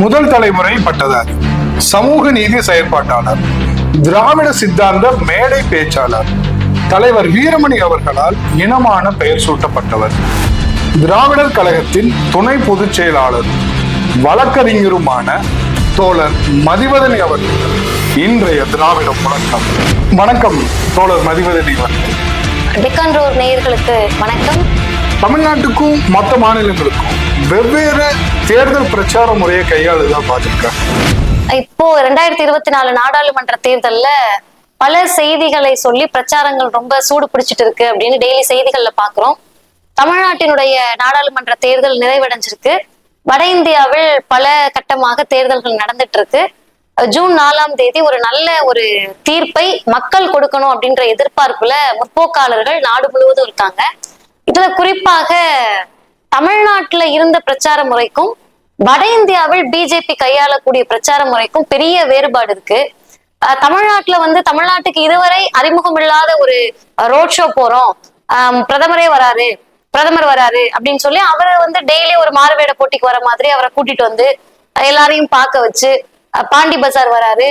முதல் தலைமுறை பட்டதாரி சமூக நீதி செயற்பாட்டாளர் திராவிட சித்தாந்த மேடை பேச்சாளர் தலைவர் வீரமணி அவர்களால் இனமான பெயர் சூட்டப்பட்டவர். திராவிடர் கழகத்தின் துணை பொதுச் செயலாளர் வழக்கறிஞருமான தோழர் மதிவதனி அவர்கள் இன்றைய திராவிட முழக்கம். வணக்கம் தோழர் மதிவதனி அவர்கள். டெக்கான்றோர் நேயர்களுக்கு வணக்கம். தமிழ்நாட்டுக்கும் மற்ற மாநிலங்களுக்கும் வெவ்வேறு தேர்தல் பிரச்சார முறையை கையாளுதான் பாஜக? இப்போ ரெண்டாயிரத்தி இருபத்தி நாலு நாடாளுமன்ற தேர்தல்ல பல செய்திகளை சொல்லி பிரச்சாரங்கள் ரொம்ப சூடு பிடிச்சிட்டு இருக்கு அப்படின்னு டெய்லி செய்திகள்ல பாக்குறோம். தமிழ்நாட்டினுடைய நாடாளுமன்ற தேர்தல் நிறைவடைஞ்சிருக்கு. வட இந்தியாவில் பல கட்டமாக தேர்தல்கள் நடந்துட்டு இருக்கு. ஜூன் நாலாம் தேதி ஒரு நல்ல ஒரு தீர்ப்பை மக்கள் கொடுக்கணும் அப்படின்ற எதிர்பார்ப்புல முற்போக்காளர்கள் நாடு முழுவதும் இருக்காங்க. இதுல குறிப்பாக தமிழ்நாட்டுல இருந்த பிரச்சார முறைக்கும் வட இந்தியாவில் பிஜேபி கையாளக்கூடிய பிரச்சார முறைக்கும் பெரிய வேறுபாடு இருக்கு. தமிழ்நாட்டுல வந்து தமிழ்நாட்டுக்கு இதுவரை அறிமுகம் இல்லாத ஒரு ரோட் ஷோ போறோம். ஆஹ் பிரதமரே வராரு பிரதமர் வராரு அப்படின்னு சொல்லி அவரை வந்து டெய்லி ஒரு மாறுவேட போட்டிக்கு வர மாதிரி அவரை கூட்டிட்டு வந்து எல்லாரையும் பார்க்க வச்சு பாண்டி பஜார் வராரு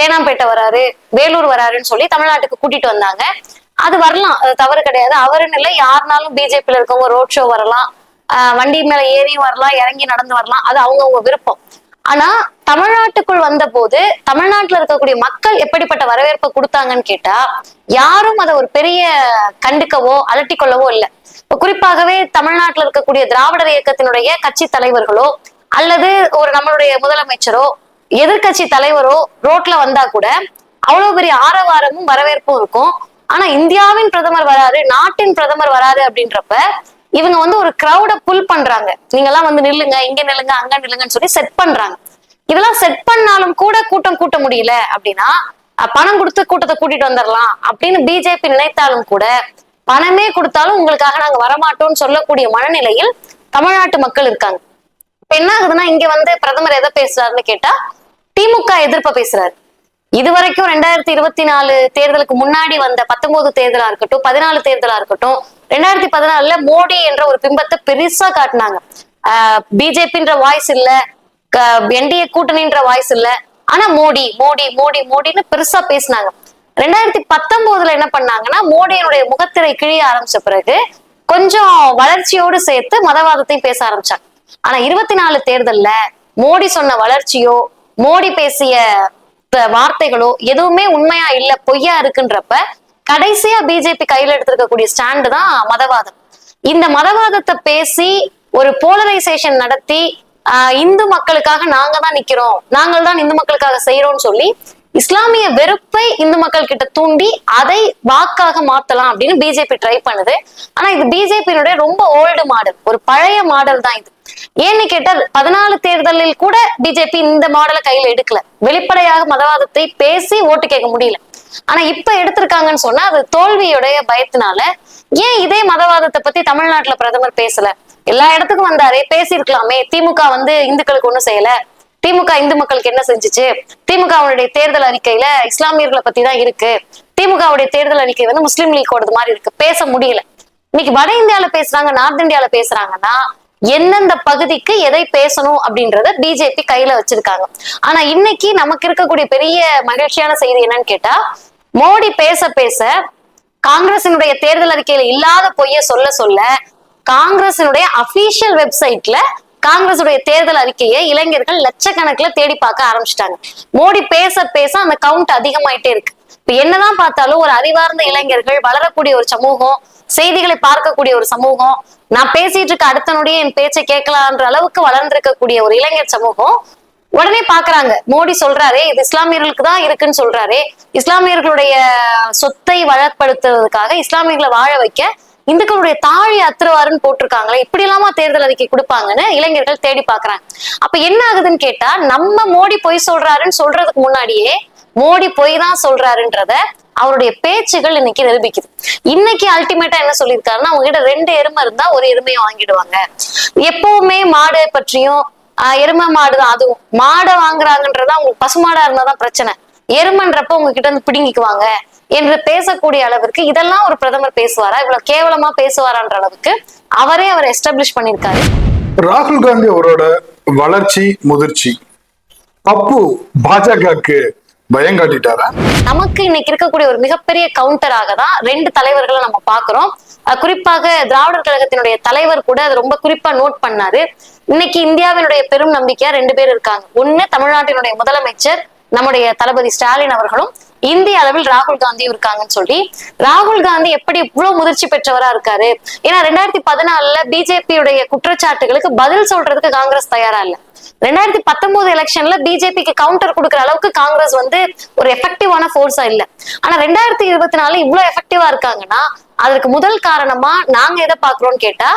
தேனாம்பேட்டை வராரு வேலூர் வராருன்னு சொல்லி தமிழ்நாட்டுக்கு கூட்டிட்டு வந்தாங்க. அது வரலாம். அது தவறு கிடையாது. அவருன்னு இல்லை யாருனாலும் பிஜேபியில இருக்கவங்க ரோட் ஷோ வரலாம். வண்டி மேல ஏறியும் வரலாம் இறங்கி நடந்து வரலாம். அது அவங்கவுங்க விருப்பம். ஆனா தமிழ்நாட்டுக்குள் வந்த போது தமிழ்நாட்டுல இருக்கக்கூடிய மக்கள் எப்படிப்பட்ட வரவேற்பை கொடுத்தாங்கன்னு கேட்டா யாரும் அதை ஒரு பெரிய கண்டுக்கவோ அலட்டி கொள்ளவோ இல்லை குறிப்பாகவே தமிழ்நாட்டுல இருக்கக்கூடிய திராவிடர் இயக்கத்தினுடைய கட்சி தலைவர்களோ அல்லது ஒரு நம்மளுடைய முதலமைச்சரோ எதிர்க்கட்சி தலைவரோ ரோட்ல வந்தா கூட அவ்வளவு பெரிய ஆரவாரமும் வரவேற்பும் இருக்கும். ஆனா இந்தியாவின் பிரதமர் வராரு நாட்டின் பிரதமர் வராரு அப்படின்றப்ப இவங்க வந்து ஒரு கிரௌட புல் பண்றாங்க. நீங்க எல்லாம் வந்து நில்லுங்க இங்க நில்லுங்க அங்க நில்லுங்கன்னு சொல்லி செட் பண்றாங்க. இதெல்லாம் செட் பண்ணாலும் கூட கூட்டம் கூட்ட முடியல அப்படின்னா பணம் கொடுத்து கூட்டத்தை கூட்டிட்டு வந்துடலாம் அப்படின்னு பிஜேபி நினைத்தாலும் கூட பணமே கொடுத்தாலும் உங்களுக்காக நாங்க வரமாட்டோம்னு சொல்லக்கூடிய மனநிலையில் தமிழ்நாட்டு மக்கள் இருக்காங்க. இப்ப என்ன ஆகுதுன்னா இங்க வந்து பிரதமர் எதை பேசுறாருன்னு கேட்டா திமுக எதிர்ப்ப பேசுறாரு. இது வரைக்கும் ரெண்டாயிரத்தி இருபத்தி நாலு தேர்தலுக்கு முன்னாடி வந்த பத்தொன்பது தேர்தலா இருக்கட்டும் பதினாலு தேர்தலா இருக்கட்டும் ரெண்டாயிரத்தி பதினாலுல மோடி என்ற ஒரு பிம்பத்தை பெருசா காட்டினாங்க. பிஜேபின்ற வாய்ஸ் இல்ல என்டிஏ கூட்டணின்ற வாய்ஸ் இல்ல. ஆனா மோடி மோடி மோடி மோடின்னு பெருசா பேசினாங்க. ரெண்டாயிரத்தி பத்தொன்பதுல என்ன பண்ணாங்கன்னா மோடியினுடைய முகத்திரை கிழிய ஆரம்பிச்ச பிறகு கொஞ்சம் வளர்ச்சியோடு சேர்த்து மதவாதத்தையும் பேச ஆரம்பிச்சாங்க. ஆனா இருபத்தி நாலு தேர்தல்ல மோடி சொன்ன வளர்ச்சியோ மோடி பேசிய வார்த்தைகளோ எதுவுமே உண்மையா இல்ல பொய்யா இருக்குன்றப்ப கடைசியா பிஜேபி கையில எடுத்திருக்கக்கூடிய ஸ்டாண்டு தான் மதவாதம். இந்த மதவாதத்தை பேசி ஒரு போலரைசேஷன் நடத்தி ஆஹ் இந்து மக்களுக்காக நாங்க தான் நிக்கிறோம் நாங்கள் தான் இந்து மக்களுக்காக செய்யறோம்னு சொல்லி இஸ்லாமிய வெறுப்பை இந்து மக்கள் கிட்ட தூண்டி அதை வாக்காக மாத்தலாம் அப்படின்னு பிஜேபி ட்ரை பண்ணுது. ஆனா இது பிஜேபியினுடைய ரொம்ப ஓல்டு மாடல் ஒரு பழைய மாடல் தான் இது. ஏன்னு கேட்டால் பதினாலு தேர்தலில் கூட பிஜேபி இந்த மாடலை கையில எடுக்கல. வெளிப்படையாக மதவாதத்தை பேசி ஓட்டு கேட்க முடியல. ஆனா இப்ப எடுத்திருக்காங்கன்னு சொன்னா அது தோல்வியுடைய பயத்தினால ஏன் இதே மதவாதத்தை பத்தி தமிழ்நாட்டுல பிரதமர் பேசல? எல்லா இடத்துக்கும் வந்தாரே பேசியிருக்கலாமே. திமுக வந்து இந்துக்களுக்கு ஒண்ணும் செய்யல. திமுக இந்து மக்களுக்கு என்ன செஞ்சுச்சு? திமுகவுடைய தேர்தல் அறிக்கையில இஸ்லாமியர்களை பத்தி தான் இருக்கு. திமுகவுடைய தேர்தல் அறிக்கை வந்து முஸ்லீம் லீக்கோடது மாதிரி இருக்கு. பேச முடியல. இன்னைக்கு வட இந்தியால பேசுறாங்க நார்த் இந்தியால பேசுறாங்கன்னா எந்தெந்த பகுதிக்கு எதை பேசணும் அப்படின்றத பிஜேபி கையில வச்சிருக்காங்க. ஆனா இன்னைக்கு நமக்கு இருக்கக்கூடிய பெரிய மகிழ்ச்சியான செய்தி என்னன்னு கேட்டா மோடி பேச பேச காங்கிரசினுடைய தேர்தல் அறிக்கையில இல்லாத பொய்ய சொல்ல சொல்ல காங்கிரசினுடைய அபிஷியல் வெப்சைட்ல காங்கிரசுடைய தேர்தல் அறிக்கையை இளைஞர்கள் லட்சக்கணக்கில் தேடி பார்க்க ஆரம்பிச்சிட்டாங்க. மோடி பேச பேச அந்த கவுண்ட் அதிகமாயிட்டே இருக்கு. இப்ப என்னதான் பார்த்தாலும் ஒரு அறிவார்ந்த இளைஞர்கள் வளரக்கூடிய ஒரு சமூகம் செய்திகளை பார்க்கக்கூடிய ஒரு சமூகம் நான் பேசிட்டு இருக்க அடுத்த நொடியே என் பேச்சை கேட்கலான்ற அளவுக்கு வளர்ந்திருக்கக்கூடிய ஒரு இளைஞர் சமூகம் உடனே பாக்குறாங்க மோடி சொல்றாரே இது இஸ்லாமியர்களுக்கு தான் இருக்குன்னு சொல்றாரே. இஸ்லாமியர்களுடைய சொத்தை வளப்படுத்துவதற்காக இஸ்லாமியர்களை வாழ வைக்க இந்துக்களுடைய தாழி அத்துருவாருன்னு போட்டிருக்காங்களே இப்படி இல்லாம தேர்தல் அறிக்கை கொடுப்பாங்கன்னு இளைஞர்கள் தேடி பாக்குறாங்க அப்ப என்ன ஆகுதுன்னு கேட்டா நம்ம மோடி பொய் சொல்றாருன்னு சொல்றதுக்கு முன்னாடியே மோடி பொய் தான் சொல்றாருன்றத அவருடைய பேச்சுகள் இன்னைக்கு நிரூபிக்குது. இன்னைக்கு அல்டிமேட்டா என்ன சொல்லியிருக்காருன்னா அவங்க கிட்ட ரெண்டு எருமை இருந்தா ஒரு எருமையை வாங்கிடுவாங்க. எப்பவுமே மாடு பற்றியும் எருமை மாடு தான். அதுவும் மாடை வாங்குறாங்கன்றதா உங்களுக்கு பசுமாடா இருந்தாதான் பிரச்சனை. எருமன்றப்ப உங்ககிட்ட இருந்து பிடுங்கிக்குவாங்க என்று பேசக்கூடிய அளவிற்கு இதெல்லாம் ஒரு பிரதமர் பேசுவாரா? இவ்வளவு கேவலமா பேசுவாரான்ற அளவுக்கு அவரே அவர் எஸ்டாப்ளிஷ் பண்ணியிருக்காரு. ராகுல் காந்தி அவரோட வளர்ச்சி முதிர்ச்சி. பப்பு பாஜகவுக்கு பயம் காட்டிட்டாரா? நமக்கு இன்னைக்கு இருக்கக்கூடிய ஒரு மிகப்பெரிய கவுண்டராக தான் ரெண்டு தலைவர்களை நம்ம பாக்குறோம் குறிப்பாக திராவிடர் கழகத்தினுடைய தலைவர் கூட அது ரொம்ப குறிப்பா நோட் பண்ணாரு. இன்னைக்கு இந்தியாவினுடைய பெரும் நம்பிக்கையா ரெண்டு பேர் இருக்காங்க. ஒண்ணு தமிழ்நாட்டினுடைய முதலமைச்சர் நம்முடைய தளபதி ஸ்டாலின் அவர்களும். இந்திய அளவில் ராகுல் காந்தியும் இருக்காங்கன்னு சொல்லி. ராகுல் காந்தி எப்படி இவ்வளவு முதிர்ச்சி பெற்றவரா இருக்காரு? ஏன்னா ரெண்டாயிரத்தி பதினாலுல பிஜேபியுடைய குற்றச்சாட்டுகளுக்கு பதில் சொல்றதுக்கு காங்கிரஸ் தயாரா இல்ல. ரெண்டாயிரத்தி பத்தொன்பது எலெக்ஷன்ல பிஜேபிக்கு கவுண்டர் கொடுக்குற அளவுக்கு காங்கிரஸ் வந்து ஒரு எஃபெக்டிவான ஃபோர்ஸா இல்ல. ஆனா ரெண்டாயிரத்தி இருபத்தி நாலு இவ்வளவு எஃபெக்டிவா இருக்காங்கன்னா அதற்கு முதல் காரணமா நாங்க எதை பாக்குறோம்னு கேட்டா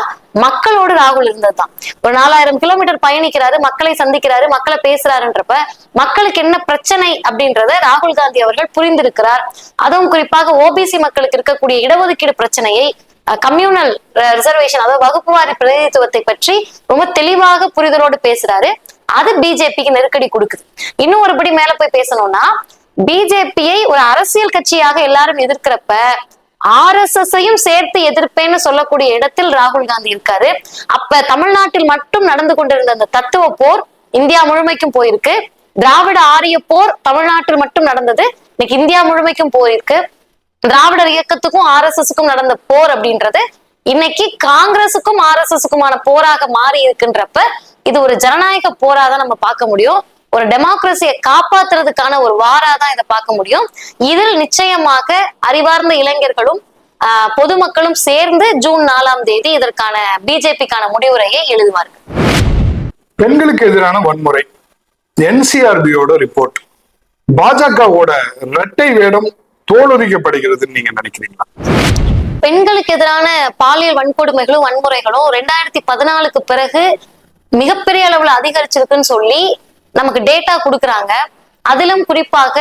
மக்களோடு ராகுல் இருந்ததுதான். ஒரு நாலாயிரம் கிலோமீட்டர் பயணிக்கிறாரு மக்களை சந்திக்கிறாரு மக்களை பேசுறாருன்றப்ப மக்களுக்கு என்ன பிரச்சனை அப்படின்றத ராகுல் காந்தி அவர்கள் புரிந்திருக்கிறார். அதுவும் குறிப்பாக ஓபிசி மக்களுக்கு இருக்கக்கூடிய இடஒதுக்கீடு பிரச்சனையை கம்யூனல் ரிசர்வேஷன் அதாவது வகுப்புவாரி பிரதிநிதித்துவத்தை பற்றி ரொம்ப தெளிவாக புரிதலோடு பேசுறாரு. அது பிஜேபிக்கு நெருக்கடி கொடுக்குது. இன்னும் ஒருபடி மேல போய் பேசணும்னா பிஜேபியை ஒரு அரசியல் கட்சியாக எல்லாரும் எதிர்க்கிறப்ப ஆர் எஸ் எஸ்ஸையும் சேர்த்து எதிர்ப்பேன்னு சொல்லக்கூடிய இடத்தில் ராகுல் காந்தி இருக்காரு. அப்ப தமிழ்நாட்டில் மட்டும் நடந்து கொண்டிருந்த அந்த தத்துவ போர் இந்தியா முழுமைக்கும் போயிருக்கு. திராவிட ஆரிய போர் தமிழ்நாட்டில் மட்டும் நடந்தது. இன்னைக்கு இந்தியா முழுமைக்கும் போயிருக்கு. திராவிடர் இயக்கத்துக்கும் ஆர் எஸ் எஸ்க்கும் நடந்த போர் அப்படின்றது இன்னைக்கு காங்கிரசுக்கும் ஆர் எஸ் எஸ்க்குமான போராக மாறி இருக்குன்றப்ப இது ஒரு ஜனநாயக போரா தான் நம்ம பார்க்க முடியும். ஒரு டெமோக்ரஸியை காப்பாத்துறதுக்கான ஒரு வாரா தான் இதை பார்க்க முடியும். இதில் நிச்சயமாக அறிவார்ந்த இளைஞர்களும் பொதுமக்களும் சேர்ந்து ஜூன் நாலாம் தேதி இதற்கான பிஜேபிக்கான முடிவுரையை எழுதுவார்கள். பெண்களுக்கு எதிரான வன்முறை. என்சிஆர்பியோட ரிப்போர்ட். பாஜகவோட இரட்டை வேடம் தோலுரிக்கப்படுகிறதுன்னு நீங்க நினைக்கிறீங்களா? பெண்களுக்கு எதிரான பாலியல் வன்கொடுமைகளும் வன்முறைகளும் ரெண்டாயிரத்தி பதினாலுக்கு பிறகு மிகப்பெரிய அளவுல அதிகரிச்சிருக்குன்னு சொல்லி நமக்கு டேட்டா கொடுக்குறாங்க. அதிலும் குறிப்பாக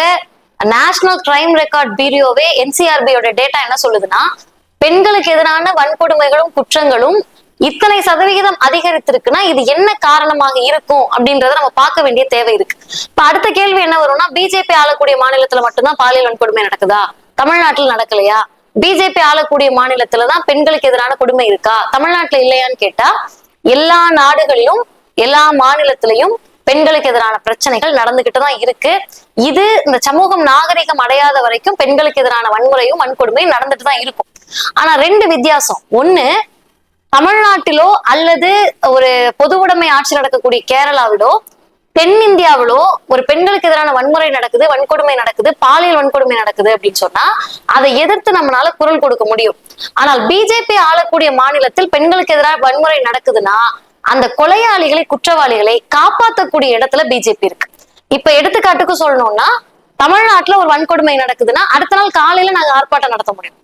நேஷனல் கிரைம் ரெக்கார்ட் பீரியோவே என்சிஆர்பியோட டேட்டா என்ன சொல்லுதுன்னா பெண்களுக்கு எதிரான வன்கொடுமைகளும் குற்றங்களும் இத்தனை சதவிகிதம் அதிகரித்திருக்குன்னா இது என்ன காரணமாக இருக்கும் அப்படின்றத நம்ம பார்க்க வேண்டிய தேவை இருக்கு. இப்ப அடுத்த கேள்வி என்ன வரும்னா பிஜேபி ஆளக்கூடிய மாநிலத்துல மட்டும்தான் பாலியல் வன்கொடுமை நடக்குதா? தமிழ்நாட்டில் நடக்கலையா? பிஜேபி ஆளக்கூடிய மாநிலத்துல தான் பெண்களுக்கு எதிரான கொடுமை இருக்கா? தமிழ்நாட்டுல இல்லையான்னு கேட்டா எல்லா நாடுகளிலும் எல்லா மாநிலத்திலையும் பெண்களுக்கு எதிரான பிரச்சனைகள் நடந்துகிட்டு தான் இருக்கு. இது இந்த சமூகம் நாகரிகம் அடையாத வரைக்கும் பெண்களுக்கு எதிரான வன்முறையும் வன்கொடுமையும் நடந்துட்டு தான் இருக்கும். ஆனா ரெண்டு வித்தியாசம். ஒண்ணு தமிழ்நாட்டிலோ அல்லது ஒரு பொதுவுடைமை ஆட்சி நடக்கக்கூடிய கேரளாவிலோ தென்னிந்தியாவிலோ ஒரு பெண்களுக்கு எதிரான வன்முறை நடக்குது வன்கொடுமை நடக்குது பாலியல் வன்கொடுமை நடக்குது அப்படின்னு சொன்னா அதை எதிர்த்து நம்மளால குரல் கொடுக்க முடியும். ஆனால் பிஜேபி ஆளக்கூடிய மாநிலத்தில் பெண்களுக்கு எதிரான வன்முறை நடக்குதுன்னா அந்த கொலையாளிகளை குற்றவாளிகளை காப்பாற்றக்கூடிய இடத்துல பிஜேபி இருக்கு. இப்ப எடுத்துக்காட்டுக்கு சொல்லணும்னா தமிழ்நாட்டுல ஒரு வன்கொடுமை நடக்குதுன்னா அடுத்த நாள் காலையில நாங்க ஆர்ப்பாட்டம் நடத்த முடியும்.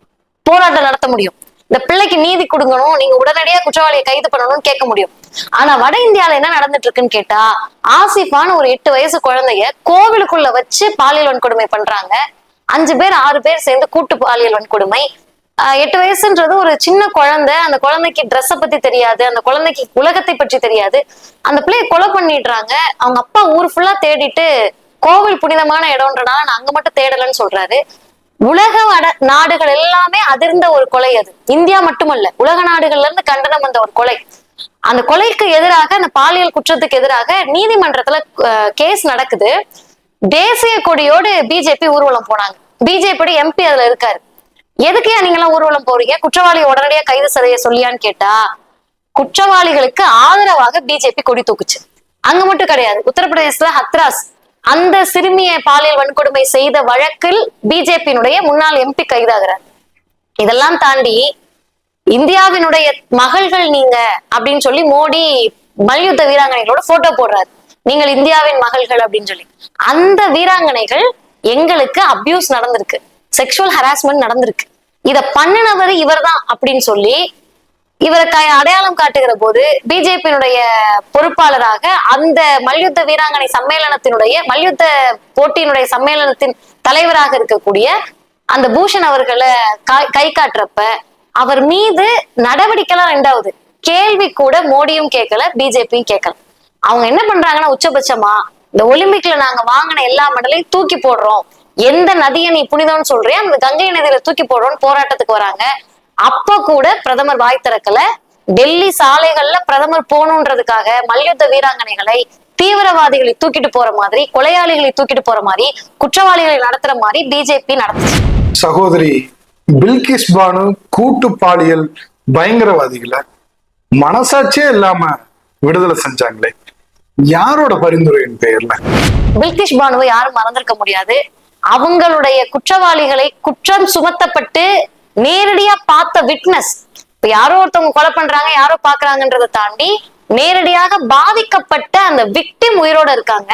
போராட்டம் நடத்த முடியும். இந்த பிள்ளைக்கு நீதி கொடுக்கணும் நீங்க உடனடியா குற்றவாளியை கைது பண்ணணும்னு கேட்க முடியும். ஆனா வட இந்தியால என்ன நடந்துட்டு இருக்குன்னு கேட்டா ஆசிஃபான ஒரு எட்டு வயசு குழந்தைய கோவிலுக்குள்ள வச்சு பாலியல் வன்கொடுமை பண்றாங்க. அஞ்சு பேர் ஆறு பேர் சேர்ந்து கூட்டு பாலியல் வன்கொடுமை. ஆஹ் எட்டு வயசுன்றது ஒரு சின்ன குழந்தை அந்த குழந்தைக்கு ட்ரெஸ்ஸை பத்தி தெரியாது அந்த குழந்தைக்கு உலகத்தை பற்றி தெரியாது. அந்த பிள்ளைய கொலை பண்ணிடுறாங்க. அவங்க அப்பா ஊர் ஃபுல்லா தேடிட்டு கோவில் புனிதமான இடம்ன்றனால நான் அங்க மட்டும் தேடலன்னு சொல்றாரு. உலக நாடுகள் எல்லாமே அதிர்ந்த ஒரு கொலை அது. இந்தியா மட்டுமல்ல உலக நாடுகள்ல இருந்து கண்டனம் வந்த ஒரு கொலை. அந்த கொலைக்கு எதிராக அந்த பாலியல் குற்றத்துக்கு எதிராக நீதிமன்றத்துல கேஸ் நடக்குது. தேசிய கொடியோடு பிஜேபி ஊர்வலம் போனாங்க. பிஜேபியோட எம்பி அதுல இருக்காரு. எதுக்கு நீங்க எல்லாம் ஊர்வலம் போறீங்க? குற்றவாளியை உடனடியா கைது செய்ய சொல்லியான்னு கேட்டா குற்றவாளிகளுக்கு ஆதரவாக பிஜேபி கொடி தூக்குச்சு. அங்க மட்டும் கிடையாது. உத்தரப்பிரதேசத்துல ஹத்ராஸ். அந்த சிறுமியை பாலியல் வன்கொடுமை செய்த வழக்கில் பிஜேபியினுடைய முன்னாள் எம்பி கைதாகிறார். இதெல்லாம் தாண்டி இந்தியாவினுடைய மகள்கள் நீங்க அப்படின்னு சொல்லி மோடி மல்யுத்த வீராங்கனைகளோட போட்டோ போடுறாரு. நீங்கள் இந்தியாவின் மகள்கள் அப்படின்னு சொல்லி. அந்த வீராங்கனைகள் எங்களுக்கு அபியூஸ் நடந்திருக்கு. செக்ஷுவல் ஹராஸ்மெண்ட் நடந்திருக்கு. இத பண்ணினவர் இவர்தான் அப்படின்னு சொல்லி இவரை அடையாளம் காட்டுகிற போது பிஜேபியினுடைய பொறுப்பாளராக அந்த மல்யுத்த வீராங்கனை சம்மேளனத்தினுடைய மல்யுத்த போட்டியினுடைய சம்மேளனத்தின் தலைவராக இருக்கக்கூடிய அந்த பூஷன் அவர்களை கை காட்டுறப்ப அவர் மீது நடவடிக்கைலாம் ரெண்டாவது. கேள்வி கூட மோடியும் கேட்கல பிஜேபியும் கேட்கல. அவங்க என்ன பண்றாங்கன்னா உச்சபட்சமா இந்த ஒலிம்பிக்ல நாங்க வாங்கின எல்லா மெடலையும் தூக்கி போடுறோம். எந்த நதியை நீ புனிதம்னு சொல்றியா அந்த கங்கை நதியில தூக்கி போடுறோம்னு போராட்டத்துக்கு வராங்க. அப்ப கூட பிரதமர் வாய் திறக்கல. டெல்லி சாலைகள்ல பிரதமர் போகணுன்றதுக்காக மல்யுத்த வீராங்கனைகளை தீவிரவாதிகளை தூக்கிட்டு போற மாதிரி கொலையாளிகளை தூக்கிட்டு போற மாதிரி குற்றவாளிகளை நடத்துற மாதிரி பிஜேபி நடத்துச்சு. சகோதரி பில்கிஸ் பானு கூட்டு பாலியல் பயங்கரவாதிகளை மனசாட்சியே இல்லாம விடுதலை செஞ்சாங்களே. யாரோட பரிந்துரையின் பெயர்ல பில்கிஷ் பானுவை யாரும் மறந்திருக்க முடியாது. அவங்களுடைய குற்றவாளிகளை குற்றம் சுமத்தப்பட்டு நேரடியா பார்த்த விட்னஸ் இப்ப யாரோ ஒருத்தவங்க கொலை பண்றாங்க யாரோ பாக்குறாங்கன்றதை தாண்டி நேரடியாக பாதிக்கப்பட்ட அந்த விக்டிம் உயிரோட இருக்காங்க.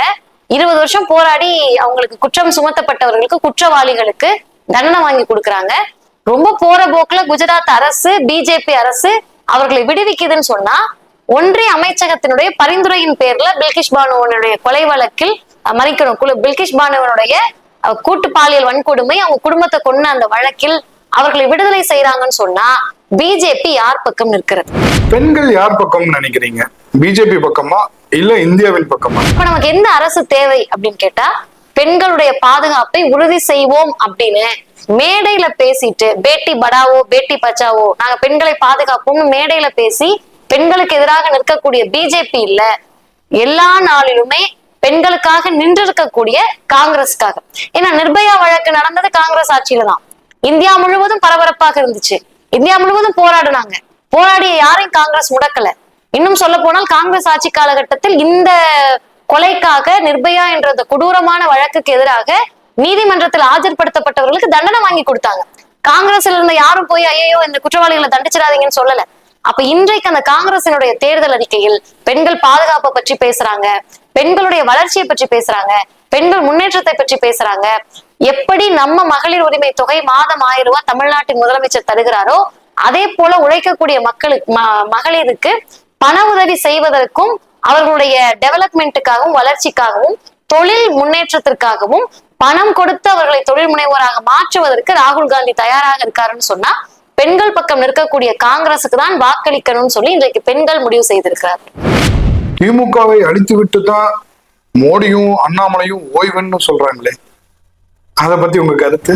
இருபது வருஷம் போராடி அவங்களுக்கு குற்றம் சுமத்தப்பட்டவர்களுக்கு குற்றவாளிகளுக்கு தண்டனை வாங்கி கொடுக்கறாங்க. ரொம்ப போற போக்குல குஜராத் அரசு பிஜேபி அரசு அவர்களை விடுவிக்குதுன்னு சொன்னா ஒன்றிய அமைச்சகத்தினுடைய பரிந்துரையின் பேர்ல பில்கிஷ் பானுவனுடைய கொலை வழக்கில் மறைக்கணும். குழு பில்கிஷ் பானுவனுடைய கூட்டு பாலியல் வன்கொடுமை அவங்க குடும்பத்தை கொண்ட அந்த வழக்கில் அவர்களை விடுதலை செய்யறாங்கன்னு சொன்னா பிஜேபி யார் பக்கம் நிற்கிறது? பெண்கள் யார் பக்கம்னு நினைக்கிறீங்க? பிஜேபி பக்கமா? இல்ல இந்தியாவின் பக்கமா? இப்ப நமக்கு எந்த அரசு தேவை அப்படின்னு கேட்டா பெண்களுடைய பாதுகாப்பை உறுதி செய்வோம் அப்படின்னு மேடையில பேசிட்டு பேட்டி படாவோ பேட்டி பச்சாவோ நாங்க பெண்களை பாதுகாப்போம்னு மேடையில பேசி பெண்களுக்கு எதிராக நிற்கக்கூடிய பிஜேபி இல்ல எல்லா நாளிலுமே பெண்களுக்காக நின்றிருக்கக்கூடிய காங்கிரஸ்க்காக. ஏன்னா நிர்பயா வழக்கு நடந்தது காங்கிரஸ் ஆட்சியில தான் இந்தியா முழுவதும் பரபரப்பாக இருந்துச்சு. இந்தியா முழுவதும் போராடினாங்க. போராடிய யாரையும் காங்கிரஸ் முடக்கல. இன்னும் சொல்ல போனால் காங்கிரஸ் ஆட்சி காலகட்டத்தில் இந்த கொலைக்காக நிர்பயா என்ற அந்த கொடூரமான வழக்குக்கு எதிராக நீதிமன்றத்தில் ஆஜர்படுத்தப்பட்டவர்களுக்கு தண்டனை வாங்கி கொடுத்தாங்க. காங்கிரஸ்ல இருந்த யாரும் போய் ஐயோ இந்த குற்றவாளிகளை தண்டிச்சிடாதீங்கன்னு சொல்லல. அப்ப இன்றைக்கு அந்த காங்கிரசினுடைய தேர்தல் அறிக்கையில் பெண்கள் பாதுகாப்பை பற்றி பேசுறாங்க பெண்களுடைய வளர்ச்சியை பற்றி பேசுறாங்க பெண்கள் முன்னேற்றத்தை பற்றி பேசுறாங்க எப்படி நம்ம மகளிர் உரிமை தொகை மாதம் ஆயிரம் ரூபாய் தமிழ்நாட்டின் முதலமைச்சர் தருகிறாரோ அதே போல உழைக்கக்கூடிய மக்களுக்கு ம- மகளிருக்கு பண உதவி செய்வதற்கும் அவர்களுடைய டெவலப்மெண்ட்டுக்காகவும் வளர்ச்சிக்காகவும் தொழில் முன்னேற்றத்திற்காகவும் பணம் கொடுத்து அவர்களை தொழில் முனைவோராக மாற்றுவதற்கு ராகுல் காந்தி தயாராக இருக்காருன்னு சொன்னா பெண்கள் பக்கம் நிற்கக்கூடிய காங்கிரசுக்கு தான் வாக்களிக்கணும்னு சொல்லி இன்றைக்கு பெண்கள் முடிவு செய்திருக்கிறார். திமுகவை அழித்து விட்டு தான் மோடியும் அண்ணாமலையும் ஓய்வுன்னு சொல்றாங்களே. அத பத்தி உங்க கருத்து?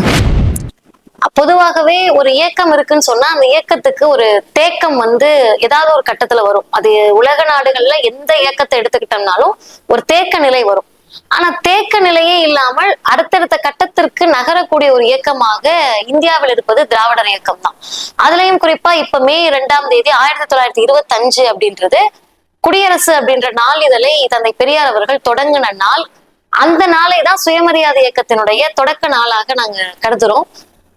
பொதுவாகவே ஒரு இயக்கம் இருக்குன்னு சொன்னா அந்த இயக்கத்துக்கு ஒரு தேக்கம் வந்து ஏதாவது ஒரு கட்டத்துல வரும். அது உலக நாடுகள்ல எந்த இயக்கத்தை எடுத்துக்கிட்டோம்னாலும் ஒரு தேக்க நிலை வரும். ஆனா தேக்க நிலையே இல்லாமல் அடுத்தடுத்த கட்டத்திற்கு நகரக்கூடிய ஒரு இயக்கமாக இந்தியாவில் இருப்பது திராவிடர் இயக்கம் தான் அதுலயும் குறிப்பா இப்ப மே இரண்டாம் தேதி ஆயிரத்தி தொள்ளாயிரத்தி இருபத்தி அஞ்சு அப்படின்றது குடியரசு அப்படின்ற நாளிதழை தந்தை பெரியார் அவர்கள் தொடங்கின நாள். அந்த நாளை தான் சுயமரியாதை இயக்கத்தினுடைய தொடக்க நாளாக நாங்க கருதுறோம்.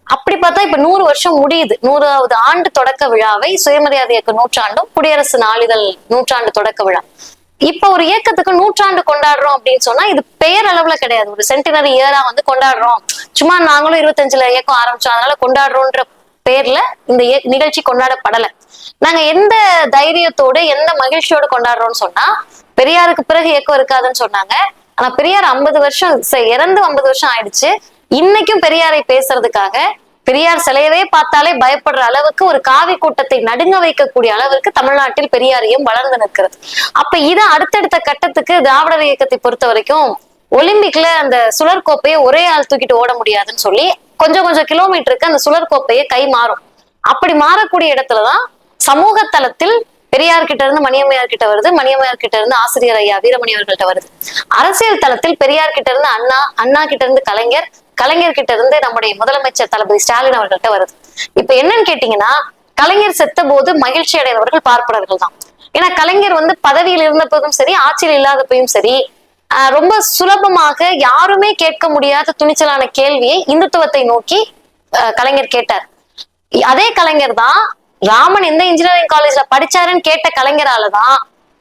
அப்படி பார்த்தா இப்ப நூறு வருஷம் முடியுது. நூறாவது ஆண்டு தொடக்க விழாவை சுயமரியாதை இயக்க நூற்றாண்டும் குடியரசு நாளிதழ் நூற்றாண்டு தொடக்க விழா. இப்ப ஒரு இயக்கத்துக்கு நூற்றாண்டு கொண்டாடுறோம் அப்படின்னு சொன்னா இது பெயர் அளவுல கிடையாது. ஒரு சென்டினரி இயரா வந்து கொண்டாடுறோம். சும்மா நாங்களும் இருபத்தஞ்சுல இயக்கம் ஆரம்பிச்சோம். அதனால கொண்டாடுறோம்ன்ற பேர்ல இந்த இய- நிகழ்ச்சி கொண்டாடப்படல. நாங்க எந்த தைரியத்தோடு எந்த மகிழ்ச்சியோடு கொண்டாடுறோம்னு சொன்னா பெரியாருக்கு பிறகு இயக்கம் இருக்காதுன்னு சொன்னாங்க. ஆனா பெரியார் ஐம்பது வருஷம் இறந்து ஐம்பது வருஷம் ஆயிடுச்சு. இன்னைக்கும் பெரியாரை பேசுறதுக்காக பெரியார் சிலையவே பார்த்தாலே பயப்படுற அளவுக்கு ஒரு காவி கூட்டத்தை நடுங்க வைக்கக்கூடிய அளவிற்கு தமிழ்நாட்டில் பெரியாரையும் வளர்ந்து நிற்கிறது. அப்ப இது அடுத்தடுத்த கட்டத்துக்கு திராவிடர் இயக்கத்தை பொறுத்த வரைக்கும் ஒலிம்பிக்ல அந்த சுழற்கோப்பையை ஒரே ஆள் தூக்கிட்டு ஓட முடியாதுன்னு சொல்லி கொஞ்சம் கொஞ்சம் கிலோமீட்டருக்கு அந்த சுழற்கோப்பையை கை மாறும். அப்படி மாறக்கூடிய இடத்துலதான் சமூக தளத்தில் பெரியார் கிட்ட இருந்து மணியம்மையார் கிட்ட வருது. மணியம்மையார் கிட்ட இருந்து ஆசிரியர் ஐயா வீரமணி அவர்கள்ட்ட வருது. அரசியல் தளத்தில் பெரியார் கிட்ட இருந்து அண்ணா அண்ணா கிட்ட இருந்து கலைஞர் கலைஞர் கிட்ட இருந்து நம்முடைய முதலமைச்சர் தளபதி ஸ்டாலின் அவர்கள்ட்ட வருது. இப்ப என்னன்னு கேட்டீங்கன்னா கலைஞர் செத்த போது மகிழ்ச்சி அடைந்தவர்கள் பார்ப்பனர்கள் தான். ஏன்னா கலைஞர் வந்து பதவியில் இருந்தப்போதும் சரி ஆட்சியில் இல்லாதப்பையும் சரி ஆஹ் ரொம்ப சுலபமாக யாருமே கேட்க முடியாத துணிச்சலான கேள்வியை இந்துத்துவத்தை நோக்கி கலைஞர் கேட்டார். அதே கலைஞர் தான் ராமன் எந்த இன்ஜினியரிங் காலேஜ்ல படிச்சாருன்னு கேட்ட கலைஞரால தான்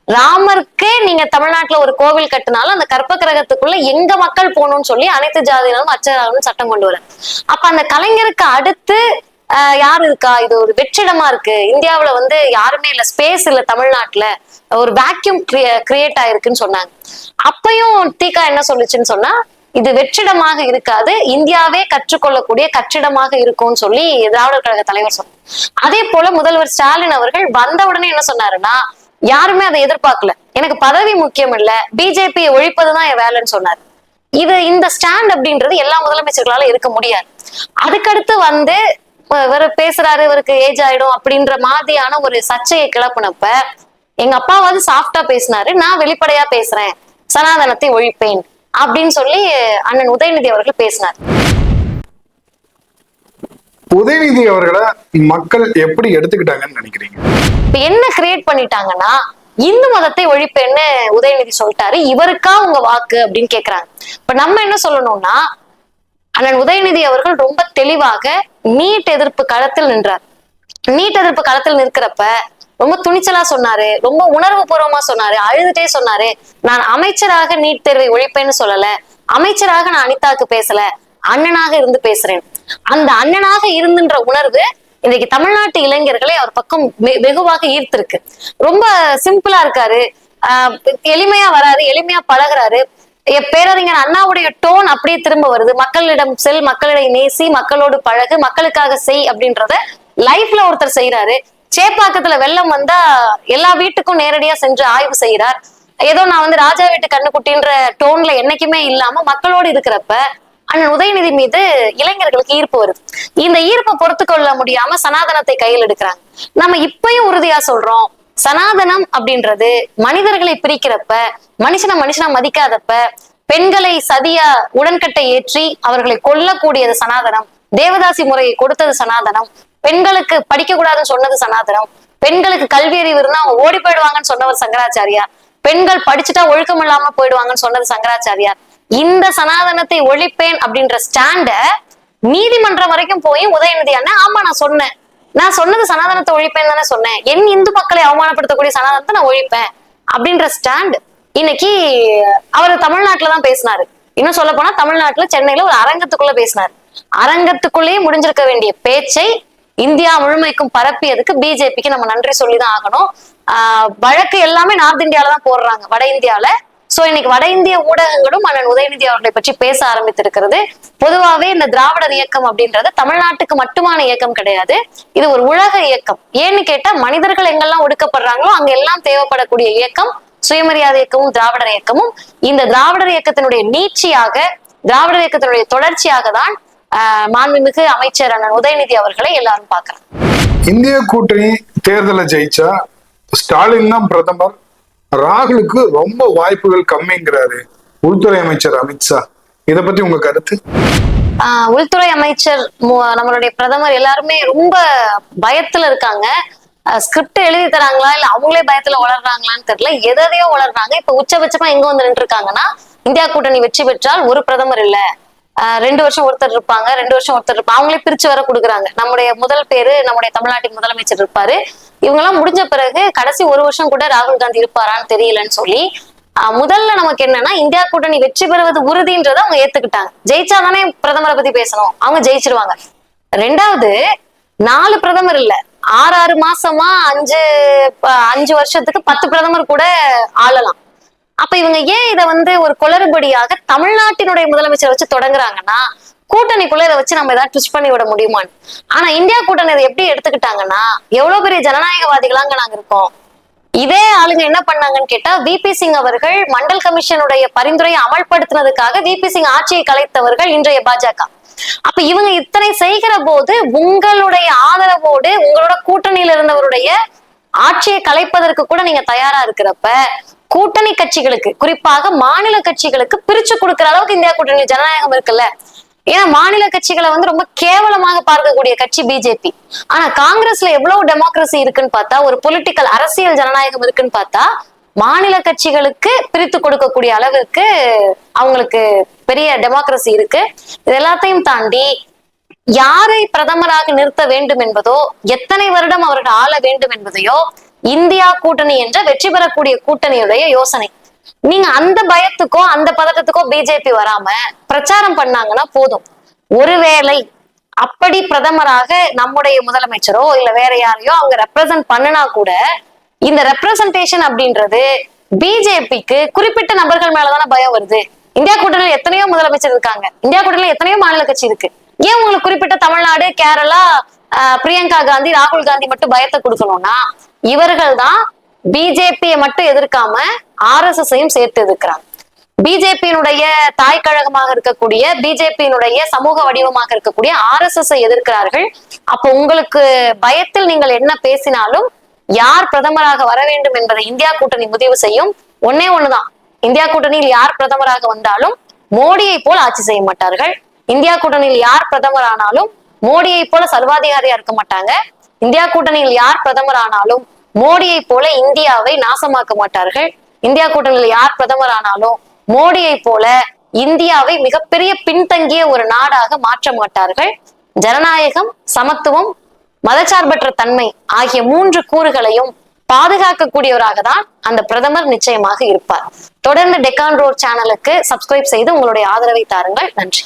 ராமருக்கே நீங்க தமிழ்நாட்டுல ஒரு கோவில் கட்டினாலும் அந்த கற்ப கிரகத்துக்குள்ள எங்க மக்கள் போகணும்னு சொல்லி அனைத்து ஜாதியினரும் அச்சராகணும் சட்டம் கொண்டு வர அப்ப அந்த கலைஞருக்கு அடுத்து ஆஹ் யார் இருக்கா? இது ஒரு வெற்றிடமா இருக்கு. இந்தியாவுல வந்து யாருமே இல்ல. ஸ்பேஸ் இல்ல தமிழ்நாட்டுல. ஒரு வேக்யூம் கிரியேட் ஆயிருக்குன்னு சொன்னாங்க. அப்பயும் தீகா என்ன சொல்லுச்சுன்னு சொன்னா இது வெற்றிடமாக இருக்காது. இந்தியாவே கற்றுக்கொள்ளக்கூடிய கற்றிடமாக இருக்கும்னு சொல்லி திராவிடர் கழக தலைவர் சொன்னார். அதே போல முதல்வர் ஸ்டாலின் அவர்கள் வந்த உடனே என்ன சொன்னாருன்னா யாருமே அதை எதிர்பார்க்கல. எனக்கு பதவி முக்கியம் இல்ல பிஜேபியை ஒழிப்பதுதான் என் வேலைன்னு சொன்னார். இது இந்த ஸ்டாண்ட் அப்படின்றது எல்லா முதலமைச்சர்களால இருக்க முடியாது. அதுக்கடுத்து வந்து இவர் பேசுறாரு இவருக்கு ஏஜ் ஆயிடும் அப்படின்ற மாதிரியான ஒரு சர்ச்சையை கிளப்புனப்ப எங்க அப்பாவாவது சாஃப்டா பேசினாரு நான் வெளிப்படையா பேசுறேன் சனாதனத்தை ஒழிப்பேன் அப்படின்னு சொல்லி அண்ணன் உதயநிதி அவர்கள் பேசினார். உதயநிதி அவர்களை மக்கள் எப்படி எடுத்துக்கிட்டாங்கன்னு நினைக்கிறீங்க? இப்ப என்ன கிரியேட் பண்ணிட்டாங்கன்னா இந்து மதத்தை ஒழிப்பேன்னு உதயநிதி சொல்லிட்டாரு? இவருக்கா உங்க வாக்கு அப்படின்னு கேக்குறாங்க. இப்ப நம்ம என்ன சொல்லணும்னா அண்ணன் உதயநிதி அவர்கள் ரொம்ப தெளிவாக நீட் எதிர்ப்பு களத்தில் நின்றார். நீட் எதிர்ப்பு களத்தில் நிற்கிறப்ப ரொம்ப துணிச்சலா சொன்னாரு ரொம்ப உணர்வு பூர்வமா சொன்னாரு அழுதுட்டே சொன்னாரு. நான் அமைச்சராக நீட் தேர்வை ஒழிப்பேன்னு சொல்லல அமைச்சராக நான் அனிதாக்கு பேசல அண்ணனாக இருந்து பேசுறேன். அந்த அண்ணனாக இருந்துன்ற உணர்வு இன்னைக்கு தமிழ்நாட்டு இளைஞர்களை அவர் பக்கம் வெகுவாக ஈர்த்திருக்கு. ரொம்ப சிம்பிளா இருக்காரு. ஆஹ் எளிமையா வராரு எளிமையா பழகுறாரு. பேரறிஞர் அண்ணாவுடைய டோன் அப்படியே திரும்ப வருது. மக்களிடம் செல் மக்களிடம் நேசி மக்களோடு பழகு மக்களுக்காக செய் அப்படின்றத லைஃப்ல ஒருத்தர் செய்யறாரு சேப்பாக்கத்துல வெள்ளம் வந்தா எல்லா வீட்டுக்கும் நேரடியா சென்று ஆய்வு செய்யறார் ஏதோ நான் வந்து ராஜா வீட்டு கண்ணுக்குட்டின்ற டோன்ல என்னைக்குமே இல்லாம மக்களோடு இருக்கிறப்ப அண்ணன் உதயநிதி மீது இளைஞர்களுக்கு ஈர்ப்பு வருது. இந்த ஈர்ப்பை பொறுத்து கொள்ள முடியாம சனாதனத்தை கையில் எடுக்கிறாங்க. நம்ம இப்பயும் உறுதியா சொல்றோம் சனாதனம் அப்படின்றது மனிதர்களை பிரிக்கிறப்ப மனுஷனை மனுஷனா மதிக்காதப்ப பெண்களை சதியா உடன்கட்டை ஏற்றி அவர்களை கொல்லக்கூடியது சனாதனம் தேவதாசி முறையை கொடுத்தது சனாதனம் பெண்களுக்கு படிக்க கூடாதுன்னு சொன்னது சனாதனம் பெண்களுக்கு கல்வி அறிவு இருந்தா அவங்க ஓடி போயிடுவாங்கன்னு சொன்னவர் சங்கராச்சாரியார் பெண்கள் படிச்சுட்டா ஒழுக்கம் இல்லாம போயிடுவாங்கன்னு சொன்னது சங்கராச்சாரியார். இந்த சனாதனத்தை ஒழிப்பேன் அப்படின்ற ஸ்டாண்ட நீதிமன்றம் வரைக்கும் போய் உதயநிதி அண்ணன் ஆமா நான் சொன்னேன். நான் சொன்னது சனாதனத்தை ஒழிப்பேன் தானே சொன்னேன். என் இந்து மக்களை அவமானப்படுத்தக்கூடிய சனாதனத்தை நான் ஒழிப்பேன் அப்படின்ற ஸ்டாண்ட் இன்னைக்கு அவர் தமிழ்நாட்டுல தான் பேசினாரு. இன்னும் சொல்ல போனா தமிழ்நாட்டுல சென்னையில ஒரு அரங்கத்துக்குள்ள பேசினாரு. அரங்கத்துக்குள்ளேயே முடிஞ்சிருக்க வேண்டிய பேச்சை இந்தியா முழுமைக்கும் பரப்பியதுக்கு பிஜேபிக்கு நம்ம நன்றி சொல்லிதான் ஆகணும். ஆஹ் வழக்கு எல்லாமே நார்த் இந்தியால தான் போடுறாங்க வட இந்தியால. சோ இன்னைக்கு வட இந்திய ஊடகங்களும் அண்ணன் உதயநிதி அவர்களை பற்றி பேச ஆரம்பித்திருக்கிறது. பொதுவாவே இந்த திராவிடர் இயக்கம் அப்படின்றது தமிழ்நாட்டுக்கு மட்டுமான இயக்கம் கிடையாது. இது ஒரு உலக இயக்கம். ஏன்னு கேட்டா மனிதர்கள் எங்கெல்லாம் ஒடுக்கப்படுறாங்களோ அங்க எல்லாம் தேவைப்படக்கூடிய இயக்கம் சுயமரியாதை இயக்கமும் திராவிடர் இயக்கமும். இந்த திராவிடர் இயக்கத்தினுடைய நீட்சியாக திராவிடர் இயக்கத்தினுடைய தொடர்ச்சியாக தான் ஆஹ் மாண்புமிகு அமைச்சர் அண்ணன் உதயநிதி அவர்களை எல்லாரும் பாக்குறாங்க இந்திய கூட்டணி தேர்தலை ஜெயிச்சா ஸ்டாலின் தான் பிரதமர் ராகுலுக்கு ரொம்ப வாய்ப்புகள் கம்மிங்கிறாரு. உள்துறை அமைச்சர் அமித்ஷா இத பத்தி உங்க கருத்து? ஆஹ் உள்துறை அமைச்சர் நம்மளுடைய பிரதமர் எல்லாருமே ரொம்ப பயத்துல இருக்காங்க. ஸ்கிரிப்ட் எழுதி தராங்களா? இல்ல அவங்களே பயத்துல வளர்றாங்களான்னு தெரியல. எதையோ வளர்றாங்க இப்ப உச்சபட்சமா எங்க வந்து நின்று இருக்காங்கன்னா இந்தியா கூட்டணி வெற்றி பெற்றால் ஒரு பிரதமர் இல்ல. ரெண்டு வருஷம் ஒருத்தர் இருப்பாங்க ரெண்டு வருஷம் ஒருத்தர் இருப்பாங்க. அவங்களே பிரிச்சு வர கொடுக்குறாங்க. நம்முடைய முதல் பேரு நம்முடைய தமிழ்நாட்டின் முதலமைச்சர் இருப்பாரு. இவங்க எல்லாம் முடிஞ்ச பிறகு கடைசி ஒரு வருஷம் கூட ராகுல் காந்தி இருப்பாரான்னு தெரியலன்னு சொல்லி ஆஹ் முதல்ல நமக்கு என்னன்னா இந்தியா கூட்டணி வெற்றி பெறுவது உறுதின்றதை அவங்க ஏத்துக்கிட்டாங்க. ஜெயிச்சாதானே பிரதமரை பத்தி பேசணும். அவங்க ஜெயிச்சிருவாங்க. ரெண்டாவது நாலு பிரதமர் இல்ல. ஆறு ஆறு மாசமா அஞ்சு ப- அஞ்சு வருஷத்துக்கு பத்து பிரதமர் கூட ஆளலாம். அப்ப இவங்க ஏன் இதை வந்து ஒரு குளறுபடியாக தமிழ்நாட்டினுடைய முதலமைச்சர் வச்சு தொடங்குறாங்கன்னா கூட்டணிக்குள்ள இதை வச்சு நம்ம ஏதாவது ட்விஸ்ட் பண்ணி விட முடியுமான்னு? ஆனா இந்தியா கூட்டணி இதை எப்படி எடுத்துக்கிட்டாங்கன்னா எவ்வளவு பெரிய ஜனநாயகவாதிகளாங்க நாங்க இருக்கோம். இதே ஆளுங்க என்ன பண்ணாங்கன்னு கேட்டா விபி சிங் அவர்கள் மண்டல் கமிஷனுடைய பரிந்துரையை அமல்படுத்தினதுக்காக விபி சிங் ஆட்சியை கலைத்தவர்கள் இன்றைய பாஜக. அப்ப இவங்க இத்தனை செய்கிற போது உங்களுடைய ஆதரவோடு உங்களோட கூட்டணியில இருந்தவருடைய ஆட்சியை கலைப்பதற்கு கூட நீங்க தயாரா இருக்கிறப்ப கூட்டணி கட்சிகளுக்கு குறிப்பாக மாநில கட்சிகளுக்கு பிரிச்சு கொடுக்கற அளவுக்கு இந்தியா கூட்டணி ஜனநாயகம் இருக்குல்ல? ஏன்னா மாநில கட்சிகளை வந்து ரொம்ப கேவலமாக பார்க்கக்கூடிய கட்சி பிஜேபி. ஆனா காங்கிரஸ்ல எவ்வளவு டெமோக்ரஸி இருக்குன்னு பார்த்தா ஒரு பொலிட்டிக்கல் அரசியல் ஜனநாயகம் இருக்குன்னு பார்த்தா மாநில கட்சிகளுக்கு பிரித்து கொடுக்கக்கூடிய அளவிற்கு அவங்களுக்கு பெரிய டெமோக்ரஸி இருக்கு. இது எல்லாத்தையும் தாண்டி யாரை பிரதமராக நிறுத்த வேண்டும் என்பதோ எத்தனை வருடம் அவர்கள் ஆள வேண்டும் என்பதையோ இந்தியா கூட்டணி என்ற வெற்றி பெறக்கூடிய கூட்டணியுடைய யோசனை. நீங்க அந்த பயத்துக்கோ அந்த பதட்டத்துக்கோ பிஜேபி வராம பிரச்சாரம் பண்ணாங்கன்னா போதும். ஒருவேளை அப்படி பிரதமராக நம்முடைய முதலமைச்சரோ இல்ல வேற யாரையோ அவங்க ரெப்ரசன்ட் பண்ணுனா கூட இந்த ரெப்ரசன்டேஷன் அப்படின்றது பிஜேபிக்கு குறிப்பிட்ட நபர்கள் மேலதானே பயம் வருது. இந்தியா கூட்டணியில் எத்தனையோ முதலமைச்சர் இருக்காங்க. இந்தியா கூட்டணியில் எத்தனையோ மாநில கட்சி இருக்கு. ஏன் உங்களுக்கு குறிப்பிட்ட தமிழ்நாடு கேரளா ஆஹ், பிரியங்கா காந்தி ராகுல் காந்தி மட்டும் பயத்தை கொடுக்கணும்னா இவர்கள் தான் பிஜேபியை மட்டும் எதிர்க்காம ஆர் எஸ் சேர்த்து எதிர்க்கிறாங்க. பிஜேபியினுடைய தாய் கழகமாக இருக்கக்கூடிய பிஜேபியினுடைய சமூக வடிவமாக இருக்கக்கூடிய ஆர் எஸ் எஸ் எதிர்க்கிறார்கள். அப்போ உங்களுக்கு பயத்தில் நீங்கள் என்ன பேசினாலும் யார் பிரதமராக வர வேண்டும் என்பதை இந்தியா கூட்டணி முடிவு செய்யும். ஒன்னே ஒண்ணுதான். இந்தியா கூட்டணியில் யார் பிரதமராக வந்தாலும் மோடியை போல் ஆட்சி செய்ய மாட்டார்கள். இந்தியா கூட்டணியில் யார் பிரதமர் ஆனாலும் மோடியை போல சர்வாதிகாரியா இருக்க மாட்டாங்க. இந்தியா கூட்டணியில் யார் பிரதமர் ஆனாலும் மோடியை போல இந்தியாவை நாசமாக்க மாட்டார்கள். இந்தியா கூட்டணியில் யார் பிரதமர் ஆனாலும் மோடியை போல இந்தியாவை மிகப்பெரிய பின்தங்கிய ஒரு நாடாக மாற்ற மாட்டார்கள். ஜனநாயகம் சமத்துவம் மதச்சார்பற்ற தன்மை ஆகிய மூன்று கூறுகளையும் பாதுகாக்கக்கூடியவராக தான் அந்த பிரதமர் நிச்சயமாக இருப்பார். தொடர்ந்து டெக்கான் ரோட் சேனலுக்கு சப்ஸ்கிரைப் செய்து உங்களுடைய ஆதரவை தாருங்கள். நன்றி.